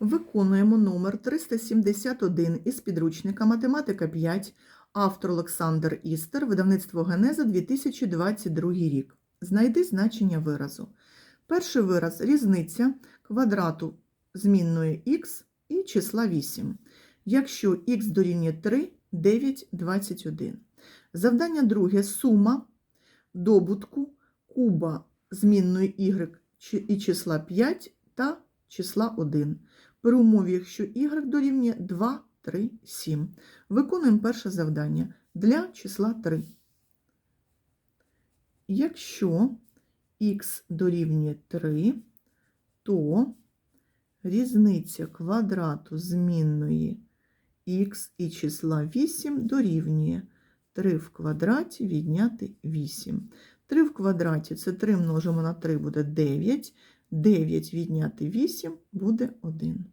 Виконуємо номер 371 із підручника Математика 5, автор Олександр Істер, видавництво Генеза 2022 рік. Знайди значення виразу. Перший вираз різниця квадрату змінної х і числа 8. Якщо х дорівнює 3, 9, 21. Завдання друге сума добутку куба змінної y і числа 5 та числа 1. При умові, якщо y дорівнює 2, 3, 7. Виконуємо перше завдання для числа 3. Якщо х дорівнює 3, то різниця квадрату змінної х і числа 8 дорівнює 3 в квадраті відняти 8. 3 в квадраті це 3 множимо на 3 буде 9. 9 відняти 8 буде 1.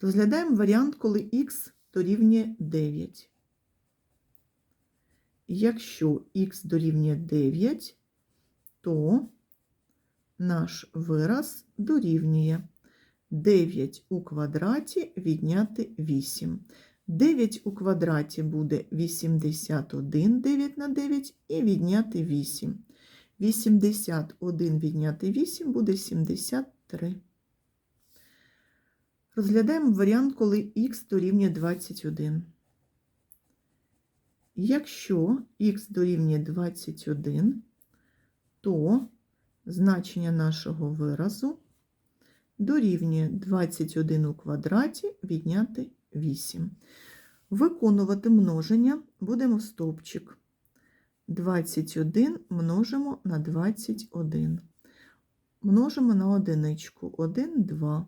Розглядаємо варіант, коли х дорівнює 9. Якщо х дорівнює 9, то наш вираз дорівнює 9 у квадраті відняти 8. 9 у квадраті буде 81, 9 на 9 і відняти 8. 81 відняти 8 буде 73. Розглядаємо варіант, коли х дорівнює 21. Якщо х дорівнює 21, то значення нашого виразу дорівнює 21 у квадраті відняти 8. Виконувати множення будемо в стовпчик. 21 множимо на 21. Множимо на одиничку 1, 2.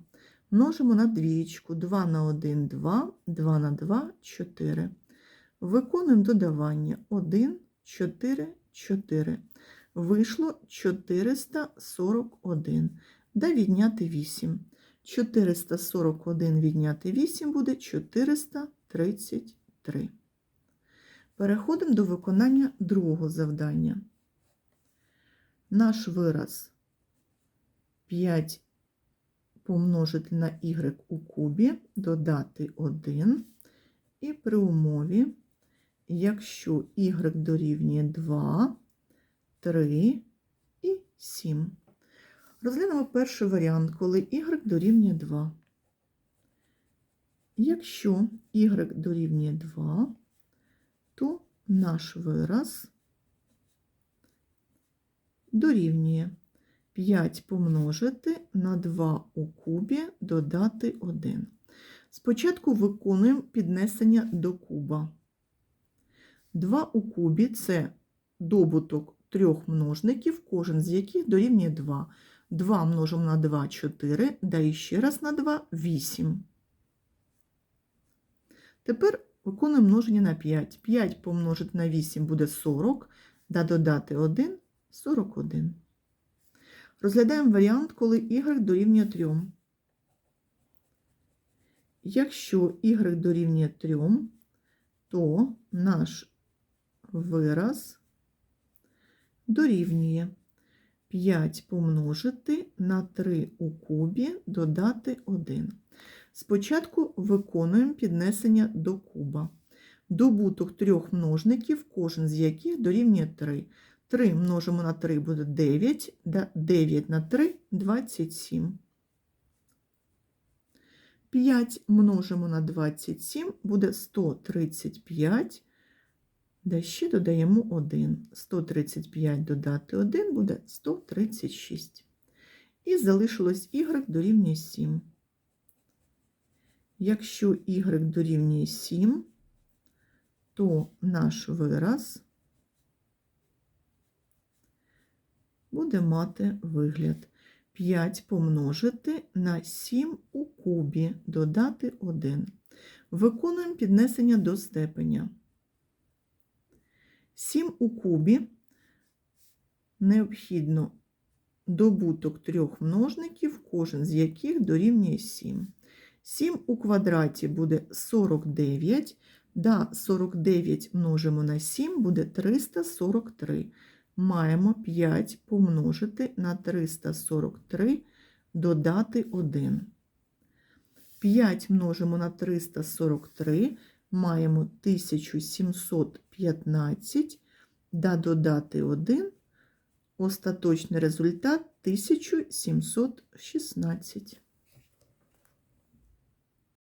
Множимо на двічку 2 на 1, 2, 2 на 2, 4. Виконуємо додавання 1, 4, 4. Вийшло 441. Да відняти 8. 441 відняти 8 буде 433. Переходимо до виконання другого завдання. Наш вираз 5 помножити на y у кубі, додати 1. І при умові, якщо y дорівнює 2, 3 і 7. Розглянемо перший варіант, коли y дорівнює 2. Якщо y дорівнює 2, то наш вираз дорівнює 5 помножити на 2 у кубі додати 1. Спочатку виконуємо піднесення до куба. 2 у кубі це добуток трьох множників, кожен з яких дорівнює 2. 2 множимо на 2 4, да і ще раз на 2 8. Тепер виконуємо множення на 5. 5 помножити на 8 буде 40, да додати 1 41. Розглядаємо варіант, коли y дорівнює 3. Якщо y дорівнює 3, то наш вираз дорівнює 5 помножити на 3 у кубі додати 1. Спочатку виконуємо піднесення до куба. Добуток трьох множників, кожен з яких дорівнює 3. 3 множимо на 3 буде 9, 9 на 3 – 27. 5 множимо на 27 буде 135, да ще додаємо 1. 135 додати 1 буде 136. І залишилось y дорівнює 7. Якщо y дорівнює 7, то наш вираз буде мати вигляд 5 помножити на 7 у кубі, додати 1. Виконуємо піднесення до степеня. 7 у кубі необхідно добуток трьох множників, кожен з яких дорівнює 7. 7 у квадраті буде 49, да 49 множимо на 7 буде 343. Маємо 5 помножити на 343, додати 1. 5 множимо на 343, маємо 1715, да додати 1, остаточний результат 1716.